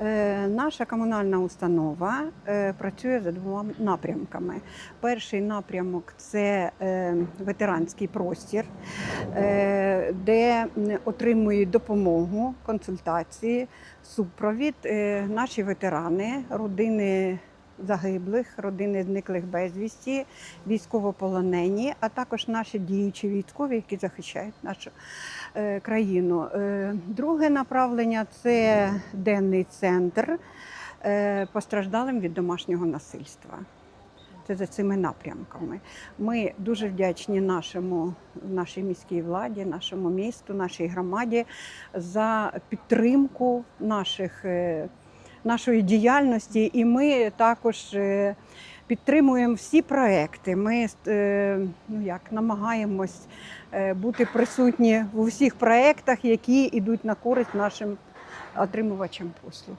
Е, Наша комунальна установа е, працює за двома напрямками. Перший напрямок це е, ветеранський простір, де отримує допомогу, консультації, супровід наші ветерани, родини загиблих, родини зниклих безвісті, військовополонені, а також наші діючі військові, які захищають нашу е, країну. Е, Друге направлення це денний центр е, постраждалим від домашнього насильства. Це за цими напрямками. Ми дуже вдячні нашому, нашій міській владі, нашому місту, нашій громаді за підтримку наших, нашої діяльності. І ми також е, підтримуємо всі проекти. Ми е, ну як, намагаємось е, бути присутні в усіх проектах, які йдуть на користь нашим отримувачам послуг.